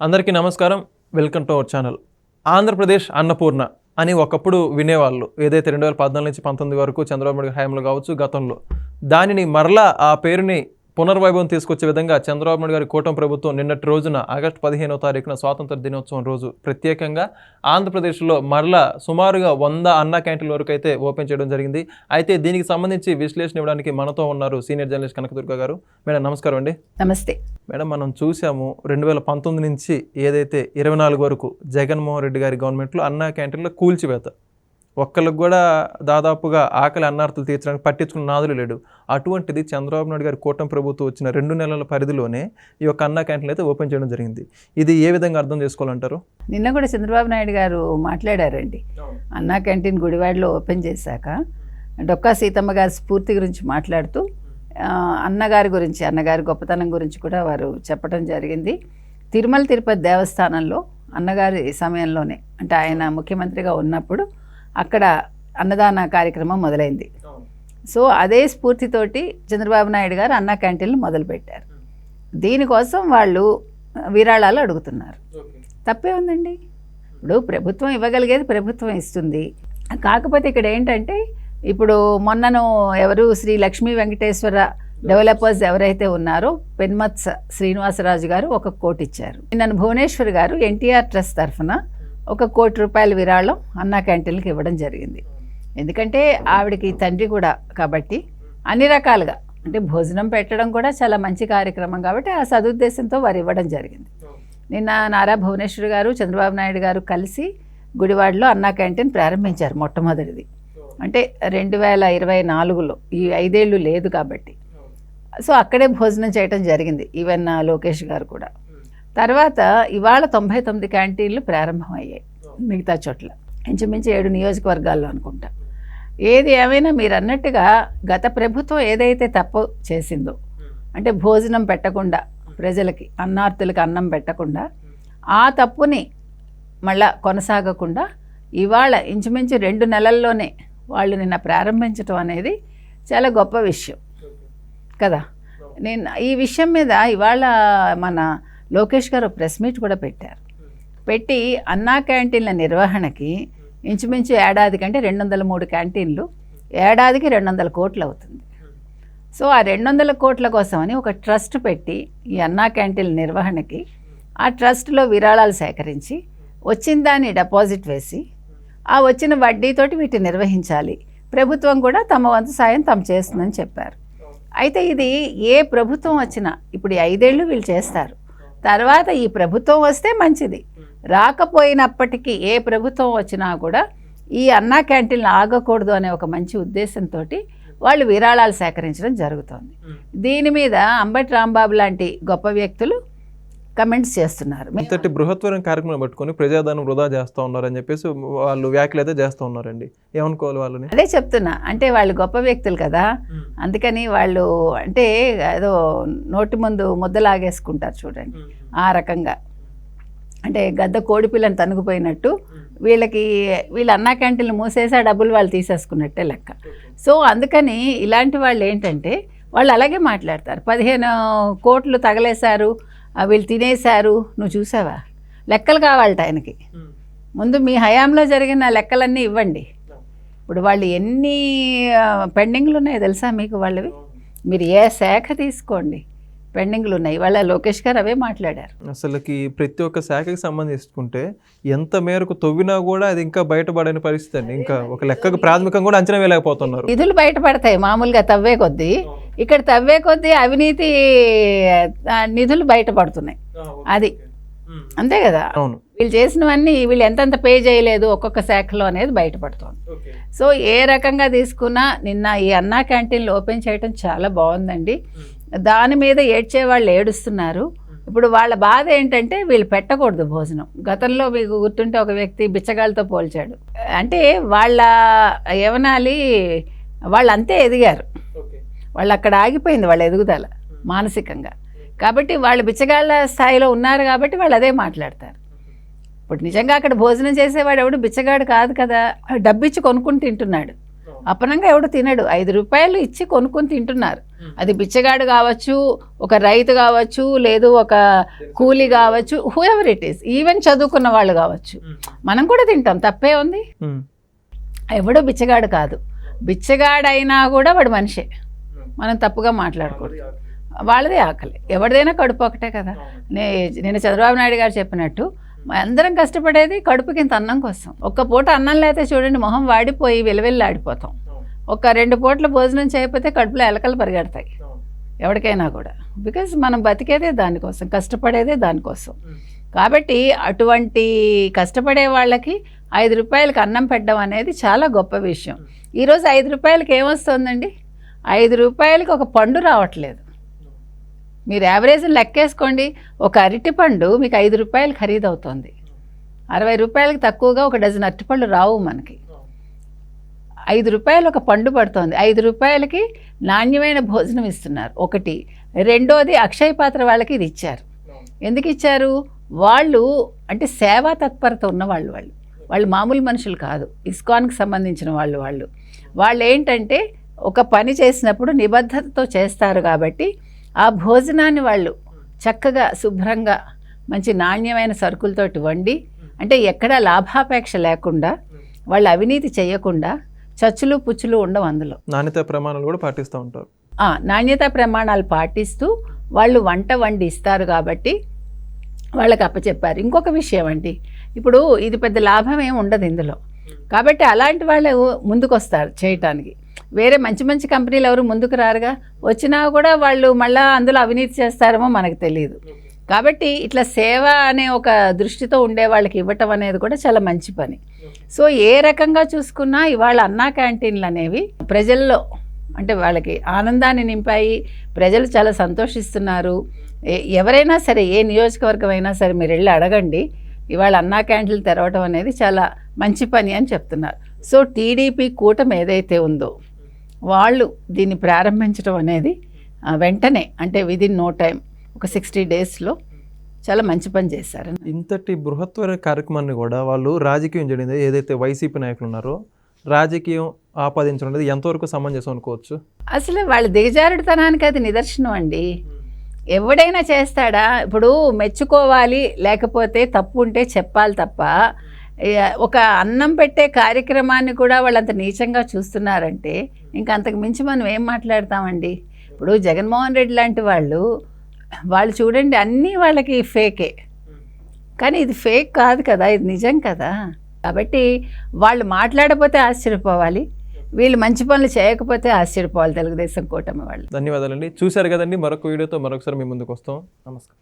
అందరికీ నమస్కారం. Welcome to our channel. Andhra Pradesh Annapurna అని ఒకప్పుడు వినేవాళ్ళు. ఏదైతే రెండు వేల పద్నాలుగు నుంచి పంతొమ్మిది వరకు చంద్రబాబు నాయుడు హయాంలో కావచ్చు గతంలో. దానిని మరలా ఆ పేరుని పునర్వైభవం తీసుకొచ్చే విధంగా చంద్రబాబు నాయుడు గారి కూటమి ప్రభుత్వం నిన్నటి రోజున ఆగస్టు పదిహేనవ తారీఖున స్వాతంత్ర దినోత్సవం రోజు ప్రత్యేకంగా ఆంధ్రప్రదేశ్లో మరలా సుమారుగా వంద అన్న క్యాంటీన్ల వరకు అయితే ఓపెన్ చేయడం జరిగింది. అయితే దీనికి సంబంధించి విశ్లేషణ ఇవ్వడానికి మనతో ఉన్నారు సీనియర్ జర్నలిస్ట్ కనకదుర్గ గారు. మేడం నమస్కారం అండి. నమస్తే. మేడం మనం చూసాము రెండు వేల పంతొమ్మిది నుంచి ఏదైతే ఇరవై నాలుగు వరకు జగన్మోహన్ రెడ్డి గారి గవర్నమెంట్లో అన్నా క్యాంటీన్లో కూల్చివేత ఒక్కళ్ళకి కూడా దాదాపుగా ఆకలి అన్నార్థులు తీర్చడానికి పట్టించుకున్న నాదులు లేడు. అటువంటిది చంద్రబాబు నాయుడు గారి కూటమి ప్రభుత్వం వచ్చిన రెండు నెలల పరిధిలోనే ఈ యొక్క అన్నా క్యాంటీన్లు అయితే ఓపెన్ చేయడం జరిగింది. ఇది ఏ విధంగా అర్థం చేసుకోవాలంటారు? నిన్న కూడా చంద్రబాబు నాయుడు గారు మాట్లాడారండి. అన్నా క్యాంటీన్ గుడివాడలో ఓపెన్ చేశాక డొక్కా సీతమ్మ గారి స్ఫూర్తి గురించి మాట్లాడుతూ అన్నగారి గురించి అన్నగారి గొప్పతనం గురించి కూడా వారు చెప్పడం జరిగింది. తిరుమల తిరుపతి దేవస్థానంలో అన్నగారి సమయంలోనే అంటే ఆయన ముఖ్యమంత్రిగా ఉన్నప్పుడు అక్కడ అన్నదాన కార్యక్రమం మొదలైంది. సో అదే స్ఫూర్తితోటి చంద్రబాబు నాయుడు గారు అన్న క్యాంటీన్లు మొదలుపెట్టారు. దీనికోసం వాళ్ళు విరాళాలు అడుగుతున్నారు. తప్పే ఉందండి. ఇప్పుడు ప్రభుత్వం ఇవ్వగలిగేది ప్రభుత్వం ఇస్తుంది. కాకపోతే ఇక్కడ ఏంటంటే ఇప్పుడు మొన్నను ఎవరు శ్రీ లక్ష్మీ వెంకటేశ్వర డెవలపర్స్ ఎవరైతే ఉన్నారో పెన్మత్స శ్రీనివాసరాజు గారు ఒక కోటి ఇచ్చారు. నన్ను భువనేశ్వర్ గారు ఎన్టీఆర్ ట్రస్ట్ తరఫున ఒక కోటి రూపాయల విరాళం అన్నా క్యాంటీన్కి ఇవ్వడం జరిగింది. ఎందుకంటే ఆవిడకి తండ్రి కూడా కాబట్టి అన్ని రకాలుగా అంటే భోజనం పెట్టడం కూడా చాలా మంచి కార్యక్రమం కాబట్టి ఆ సదుద్దేశంతో వారు ఇవ్వడం జరిగింది. నిన్న నారా భువనేశ్వర్ గారు చంద్రబాబు నాయుడు గారు కలిసి గుడివాడలో అన్నా క్యాంటీన్ ప్రారంభించారు మొట్టమొదటిది. అంటే రెండు వేల ఇరవై నాలుగులో ఈ ఐదేళ్ళు లేదు కాబట్టి. సో అక్కడే భోజనం చేయటం జరిగింది ఈవెన్ లోకేష్ గారు కూడా. తర్వాత ఇవాళ తొంభై తొమ్మిది క్యాంటీన్లు ప్రారంభమయ్యాయి మిగతా చోట్ల. ఇంచుమించు ఏడు నియోజకవర్గాల్లో అనుకుంటా. ఏది ఏమైనా మీరు అన్నట్టుగా గత ప్రభుత్వం ఏదైతే తప్పు చేసిందో అంటే భోజనం పెట్టకుండా ప్రజలకి అన్నార్థులకి అన్నం పెట్టకుండా ఆ తప్పుని మళ్ళా కొనసాగకుండా ఇవాళ ఇంచుమించు రెండు నెలల్లోనే వాళ్ళు నిన్న ప్రారంభించడం అనేది చాలా గొప్ప విషయం. కదా? నేను ఈ విషయం మీద ఇవాళ మన లోకేష్ గారు ప్రెస్ మీట్ కూడా పెట్టారు. పెట్టి అన్నా క్యాంటీన్ల నిర్వహణకి ఇంచుమించు ఏడాది కంటే రెండు వందల మూడు క్యాంటీన్లు ఏడాదికి రెండు వందల కోట్లు అవుతుంది. సో ఆ రెండు వందల కోట్ల కోసమని ఒక ట్రస్ట్ పెట్టి ఈ అన్నా క్యాంటీన్ల నిర్వహణకి ఆ ట్రస్ట్లో విరాళాలు సేకరించి వచ్చిన దాన్ని డిపాజిట్ వేసి ఆ వచ్చిన వడ్డీతోటి వీటిని నిర్వహించాలి. ప్రభుత్వం కూడా తమ వంతు సాయం తాము చేస్తుందని చెప్పారు. అయితే ఇది ఏ ప్రభుత్వం వచ్చినా ఇప్పుడు ఐదేళ్ళు వీళ్ళు చేస్తారు. తర్వాత ఈ ప్రభుత్వం వస్తే మంచిది. రాకపోయినప్పటికీ ఏ ప్రభుత్వం వచ్చినా కూడా ఈ అన్నా క్యాంటీన్లు ఆగకూడదు అనే ఒక మంచి ఉద్దేశంతో వాళ్ళు విరాళాలు సేకరించడం జరుగుతోంది. దీని మీద అంబటి రాంబాబు లాంటి గొప్ప వ్యక్తులు కమెంట్స్ చేస్తున్నారు. ఇంతటి బృహత్వరం కార్యక్రమం పట్టుకొని ప్రజాదానం వృధా చేస్తూ ఉన్నారని చెప్పేసి వాళ్ళు వ్యాఖ్యలు అయితే చేస్తూ ఉన్నారండి. ఏమనుకోవాలి వాళ్ళని? అదే చెప్తున్నా. అంటే వాళ్ళు గొప్ప వ్యక్తులు కదా. అందుకని వాళ్ళు అంటే ఏదో నోటి ముందు ముద్దలాగేసుకుంటారు చూడండి. ఆ రకంగా. అంటే గద్ద కోడిపిల్లని తనుగుపోయినట్టు వీళ్ళకి వీళ్ళు అన్నా క్యాంటీన్లు మూసేసి ఆ డబ్బులు వాళ్ళు తీసేసుకున్నట్టే లెక్క. సో అందుకని ఇలాంటి వాళ్ళు ఏంటంటే వాళ్ళు అలాగే మాట్లాడతారు. పదిహేను కోట్లు తగలేశారు. వీళ్ళు తినేశారు. నువ్వు చూసావా? లెక్కలు కావాలట ఆయనకి. ముందు మీ హయాంలో జరిగిన లెక్కలన్నీ ఇవ్వండి. ఇప్పుడు వాళ్ళు ఎన్ని పెండింగ్లు ఉన్నాయో తెలుసా మీకు వాళ్ళవి? మీరు ఏ శాఖ తీసుకోండి. పెండింగ్లు ఉన్నాయి. ఇవాళ లోకేష్ గారు అవే మాట్లాడారు. అసలుకి ప్రతి ఒక్క శాఖకి సంబంధించుకుంటే ఎంత మేరకు తవ్వినా కూడా అది ఇంకా బయటపడని పరిస్థితి అండి. ఇంకా ఒక లెక్కకు ప్రాథమికంగా కూడా అంచనా వేయలేకపోతున్నారు. నిధులు బయటపడతాయి మామూలుగా తవ్వే కొద్దీ. ఇక్కడ తవ్వే కొద్దీ అవినీతి నిధులు బయటపడుతున్నాయి. అది. అంతే కదా? వీళ్ళు చేసినవన్నీ వీళ్ళు ఎంతెంత పే చేయలేదు ఒక్కొక్క శాఖలో అనేది బయటపడుతోంది. సో ఏ రకంగా తీసుకున్నా నిన్న ఈ అన్నా క్యాంటీన్లు ఓపెన్ చేయడం చాలా బాగుందండి. దాని మీద ఏడ్చే వాళ్ళు ఏడుస్తున్నారు. ఇప్పుడు వాళ్ళ బాధ ఏంటంటే వీళ్ళు పెట్టకూడదు భోజనం. గతంలో మీకు గుర్తుంటే ఒక వ్యక్తి బిచ్చగాళ్ళతో పోల్చాడు. అంటే వాళ్ళ యవనాలి వాళ్ళు అంతే ఎదిగారు. వాళ్ళు అక్కడ ఆగిపోయింది వాళ్ళ ఎదుగుదల మానసికంగా. కాబట్టి వాళ్ళు బిచ్చగాళ్ళ స్థాయిలో ఉన్నారు కాబట్టి వాళ్ళు అదే మాట్లాడతారు. ఇప్పుడు నిజంగా అక్కడ భోజనం చేసేవాడు ఎవడు? బిచ్చగాడు కాదు కదా. డబ్బిచ్చి కొనుక్కుని తింటున్నాడు. అపనంగా ఎవడు తినడు. ఐదు రూపాయలు ఇచ్చి కొనుక్కొని తింటున్నారు. అది బిచ్చగాడు కావచ్చు ఒక రైతు కావచ్చు లేదు ఒక కూలి కావచ్చు whoever it is even చదువుకున్న వాళ్ళు కావచ్చు. మనం కూడా తింటాం. తప్పే ఉంది. ఎవడో బిచ్చగాడు కాదు. బిచ్చగాడైనా కూడా వాడు మనిషే. మనం తప్పుగా మాట్లాడకూడదు. వాళ్ళదే ఆకలి. ఎవరిదైనా కడుపు ఒకటే కదా. నే నేను చంద్రబాబు నాయుడు గారు చెప్పినట్టు అందరం కష్టపడేది కడుపుకి ఇంత అన్నం కోసం. ఒక్క పూట అన్నం లేకపోతే చూడండి మొహం వాడిపోయి వెలువెల్లి ఆడిపోతాం. ఒక రెండు పూట్ల భోజనం చేయకపోతే కడుపులో ఎలకలు పరిగెడతాయి. ఎవరికైనా కూడా. బికాజ్ మనం బతికేదే దానికోసం కష్టపడేదే దానికోసం. కాబట్టి అటువంటి కష్టపడే వాళ్ళకి ఐదు రూపాయలకి అన్నం పెట్టడం అనేది చాలా గొప్ప విషయం. ఈరోజు ఐదు రూపాయలకి ఏమొస్తుందండి? ఐదు రూపాయలకి ఒక పండు రావట్లేదు. మీరు యావరేజ్ లెక్కేసుకోండి. ఒక అరటి పండు మీకు ఐదు రూపాయలు ఖరీదవుతుంది. అరవై రూపాయలకి తక్కువగా ఒక డజన్ అరటిపళ్ళు రావు మనకి. ఐదు రూపాయలు ఒక పండు పడుతోంది. ఐదు రూపాయలకి నాణ్యమైన భోజనం ఇస్తున్నారు. ఒకటి. రెండోది అక్షయ పాత్ర వాళ్ళకి ఇది ఇచ్చారు. ఎందుకు ఇచ్చారు? వాళ్ళు అంటే సేవా తత్పరత ఉన్న వాళ్ళు. వాళ్ళు వాళ్ళు మామూలు మనుషులు కాదు. ఇస్కాన్కి సంబంధించిన వాళ్ళు వాళ్ళు. వాళ్ళు ఏంటంటే ఒక పని చేసినప్పుడు నిబద్ధతతో చేస్తారు కాబట్టి ఆ భోజనాన్ని వాళ్ళు చక్కగా శుభ్రంగా మంచి నాణ్యమైన సరుకులతోటి వండి అంటే ఎక్కడా లాభాపేక్ష లేకుండా వాళ్ళు అవినీతి చేయకుండా చచ్చులు పుచ్చులు ఉండవు అందులో. నాణ్యత ప్రమాణాలు కూడా పాటిస్తూ ఉంటారు. నాణ్యతా ప్రమాణాలు పాటిస్తూ వాళ్ళు వంట వండి ఇస్తారు కాబట్టి వాళ్ళకి అప్పచెప్పారు. ఇంకొక విషయం అండి ఇప్పుడు ఇది పెద్ద లాభం ఏమి ఉండదు ఇందులో. కాబట్టి అలాంటి వాళ్ళు ముందుకు వస్తారు చేయటానికి. వేరే మంచి మంచి కంపెనీలు ఎవరు ముందుకు రారుగా? వచ్చినా కూడా వాళ్ళు మళ్ళీ అందులో అవినీతి చేస్తారేమో మనకు తెలియదు. కాబట్టి ఇట్లా సేవ అనే ఒక దృష్టితో ఉండే వాళ్ళకి ఇవ్వటం అనేది కూడా చాలా మంచి పని. సో ఏ రకంగా చూసుకున్నా ఇవాళ అన్నా క్యాంటీన్లు అనేవి ప్రజల్లో అంటే వాళ్ళకి ఆనందాన్ని నింపాయి ప్రజలు చాలా సంతోషిస్తున్నారు. ఏ- ఎవరైనా సరే ఏ నియోజకవర్గం అయినా సరే మీరు వెళ్ళి అడగండి. ఇవాళ అన్నా క్యాంటీన్లు తెరవటం అనేది చాలా మంచి పని అని చెప్తున్నారు. సో టీడీపీ కూటమి ఏదైతే ఉందో వాళ్ళు దీన్ని ప్రారంభించడం అనేది వెంటనే అంటే విదిన్ నో టైం ఒక సిక్స్టీ డేస్లో చాలా మంచి పని చేశారు. ఇంతటి బృహత్వర కార్యక్రమాన్ని కూడా వాళ్ళు రాజకీయం చేయడం ఏదైతే వైసీపీ నాయకులు ఉన్నారో రాజకీయం ఆపాదించడం అనేది ఎంతవరకు సమంజసం అనుకోవచ్చు? అసలు వాళ్ళ దిగజారుడుతనానికి అది నిదర్శనం అండి. ఎవడైనా చేస్తాడా? ఇప్పుడు మెచ్చుకోవాలి లేకపోతే తప్పు ఉంటే చెప్పాలి తప్ప ఒక అన్నం పెట్టే కార్యక్రమాన్ని కూడా వాళ్ళు అంత నీచంగా చూస్తున్నారంటే ఇంకా అంతకు మించి మనం ఏం మాట్లాడతామండి? ఇప్పుడు జగన్మోహన్ రెడ్డి లాంటి వాళ్ళు వాళ్ళు చూడండి అన్నీ వాళ్ళకి ఫేకే. కానీ ఇది ఫేక్ కాదు కదా ఇది నిజం కదా? కాబట్టి వాళ్ళు మాట్లాడకపోతే ఆశ్చర్యపోవాలి వీళ్ళు మంచి పనులు చేయకపోతే ఆశ్చర్యపోవాలి తెలుగుదేశం కూటమి వాళ్ళు. ధన్యవాదాలండి. చూశారు కదండి మరొక వీడియోతో మరొకసారి మీ ముందుకు వస్తాం. నమస్కారం.